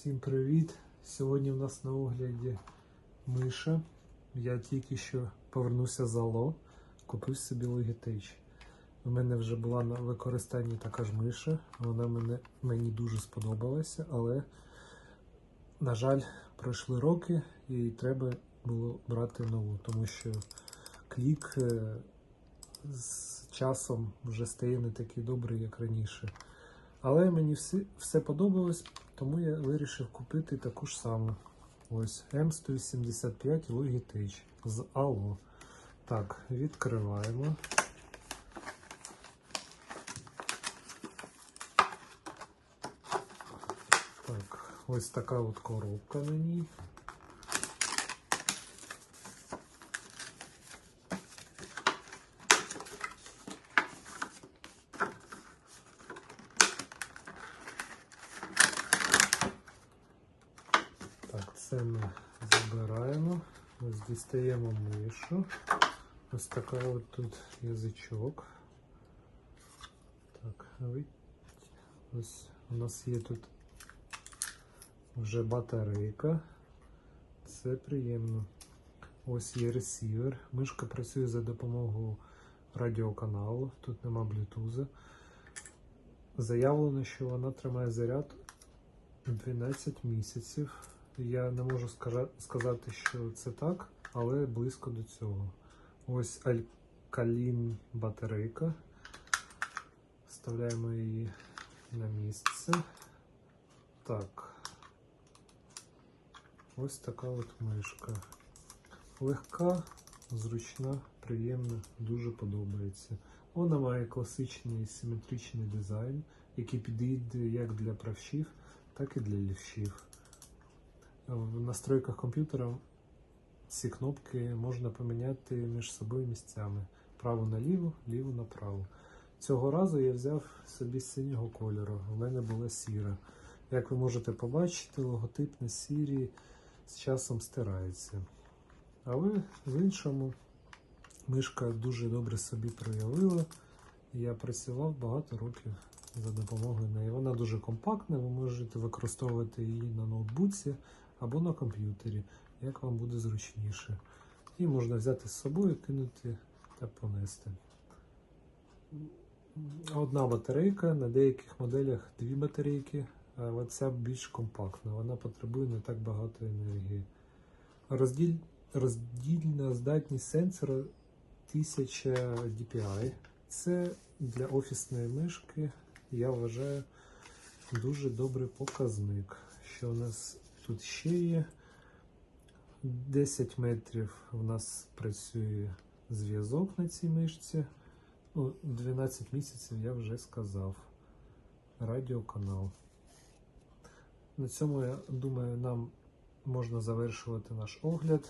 Всім привіт! Сьогодні в нас на огляді миша. Я тільки що повернувся з Ало, купив собі Logitech. У мене вже була на використанні така ж миша. Вона мене, мені дуже сподобалася, але, на жаль, пройшли роки і треба було брати нову, тому що клік е, з часом вже стає не такий добрий, як раніше. Але мені всі, все подобалось, тому я вирішив купити таку ж саму. Ось М185 Logitech з Allo. Так, відкриваємо. Так, ось така от коробка на ній. Так, це ми забираємо. Ось дістаємо мишу. Ось така от тут язичок. Так, ось у нас є тут вже батарейка. Це приємно. Ось є ресівер. Мишка працює за допомогою радіоканалу. Тут нема блютуза. Заявлено, що вона тримає заряд 12 місяців. Я не можу сказати, що це так, але близько до цього. Ось алькалін батарейка. Вставляємо її на місце. Так. Ось така от мишка. Легка, зручна, приємна, дуже подобається. Вона має класичний симетричний дизайн, який підійде як для правшів, так і для лівшів. В настройках комп'ютера ці кнопки можна поміняти між собою місцями: право наліво, ліво направо. Цього разу я взяв собі синього кольору. У мене була сіра. Як ви можете побачити, логотип на сірі з часом стирається. Але в іншому мишка дуже добре собі проявила. Я працював багато років за допомогою неї. Вона дуже компактна, ви можете використовувати її на ноутбуці або на комп'ютері, як вам буде зручніше. І можна взяти з собою, кинути та понести. Одна батарейка, на деяких моделях дві батарейки, а оця більш компактна, вона потребує не так багато енергії. Розділь... Роздільна здатність сенсора 1000 DPI. Це для офісної мишки, я вважаю, дуже добрий показник. Що у нас тут ще є? 10 метрів у нас працює зв'язок на цій мишці. Ну, 12 місяців я вже сказав. Радіоканал. На цьому, я думаю, нам можна завершувати наш огляд.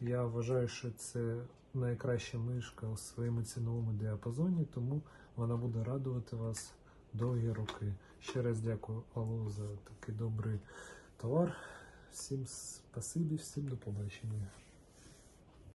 Я вважаю, що це найкраща мишка у своєму ціновому діапазоні, тому вона буде радувати вас довгі роки. Ще раз дякую Алло за такий добрий товар. Всім спасибі, всім до побачення.